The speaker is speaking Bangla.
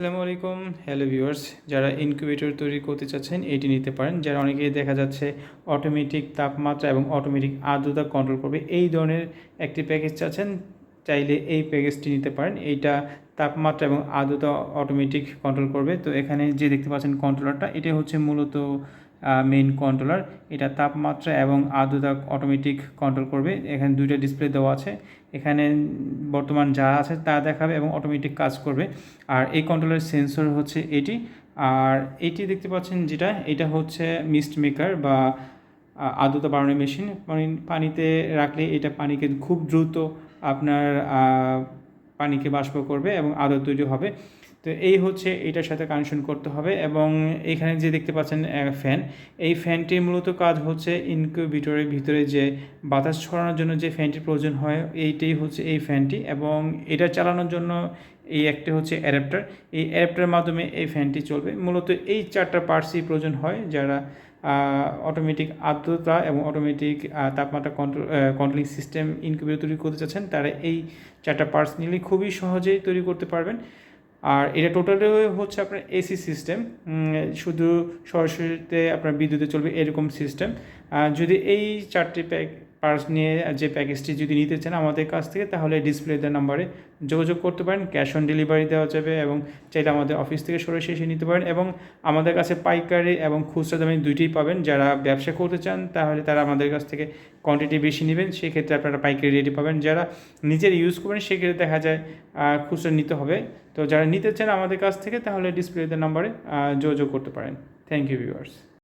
আসসালামু আলাইকুম। হ্যালো ভিউয়ার্স যারা ইনকিউবেটর তৈরি করতে চাচ্ছেন, এটি নিতে পারেন। যারা অনেকেই দেখা যাচ্ছে অটোমেটিক তাপমাত্রা এবং অটোমেটিক আর্দ্রতা কন্ট্রোল করবে, এই ধরনের একটি প্যাকেজ চাচ্ছেন, চাইলে এই প্যাকেজটি নিতে পারেন। এইটা তাপমাত্রা এবং আর্দ্রতা অটোমেটিক কন্ট্রোল করবে। তো এখানে যে দেখতে পাচ্ছেন কন্ট্রোলারটা এটা হচ্ছে মূলত মেইন কন্ট্রোলার এটা তাপমাত্রা এবং আর্দ্রতা অটোমেটিক কন্ট্রোল করবে। এখানে দুইটা ডিসপ্লে দেওয়া আছে। এখানে বর্তমান যা আছে তা দেখাবে এবং অটোমেটিক কাজ করবে। আর এই কন্ট্রোলের সেন্সর হচ্ছে এটি। আর এটি দেখতে পাচ্ছেন যেটা, এটা হচ্ছে মিস্ট মেকার বা আর্দ্রতা বাড়ানোর মেশিন পানি- পানিতে রাখলে এটা পানিকে খুব দ্রুত আপনার পানিকে বাষ্প করবে এবং আদর তৈরি হবে। তো এই হচ্ছে এটার সাথে কানেকশন করতে হবে এবং এখানে যে দেখতে পাচ্ছেন ফ্যান এই ফ্যানটির মূলত কাজ হচ্ছে ইনকিউবেটরের ভিতরে যে বাতাস ছড়ানোর জন্য যে ফ্যানটির প্রয়োজন হয়, এইটাই হচ্ছে এই ফ্যানটি এবং এটা চালানোর জন্য এই একটা হচ্ছে অ্যাডাপ্টার এই অ্যাডাপ্টারের মাধ্যমে এই ফ্যানটি চলবে। মূলত এই চারটা পার্টসই প্রয়োজন হয় যারা অটোমেটিক আর্দ্রতা এবং অটোমেটিক তাপমাত্রা কন্ট্রোল কন্ট্রোলিং সিস্টেম ইনকিউবেটর তৈরি করতে চাচ্ছেন, তারা এই চারটা পার্টস নিলে খুবই সহজেই তৈরি করতে পারবেন। আর এটা টোটালি হচ্ছে আপনার এসি সিস্টেম শুধু সরাসরিতে আপনার বিদ্যুতে চলবে এরকম সিস্টেম যদি এই চারটি প্যাক পার্টস নিয়ে যে প্যাকেজটি যদি নিতে চান আমাদের কাছ থেকে, তাহলে ডিসপ্লে নাম্বারে যোগাযোগ করতে পারেন ক্যাশ অন ডেলিভারি দেওয়া যাবে এবং চাইলে আমাদের অফিস থেকে সরে এসে নিতে পারেন এবং আমাদের কাছে পাইকারি এবং খুচরা দামে দুইটিই পাবেন। যারা ব্যবসা করতে চান, তাহলে তারা আমাদের কাছ থেকে কোয়ান্টিটি বেশি নেবেন, সেক্ষেত্রে আপনারা পাইকারি রেডি পাবেন। যারা নিজের ইউজ করবেন সেক্ষেত্রে দেখা যায় খুচরা নিতে হবে। তো যারা নিতে চান আমাদের কাছ থেকে, তাহলে ডিসপ্লেতে নাম্বারে যোগাযোগ করতে পারেন। Thank you viewers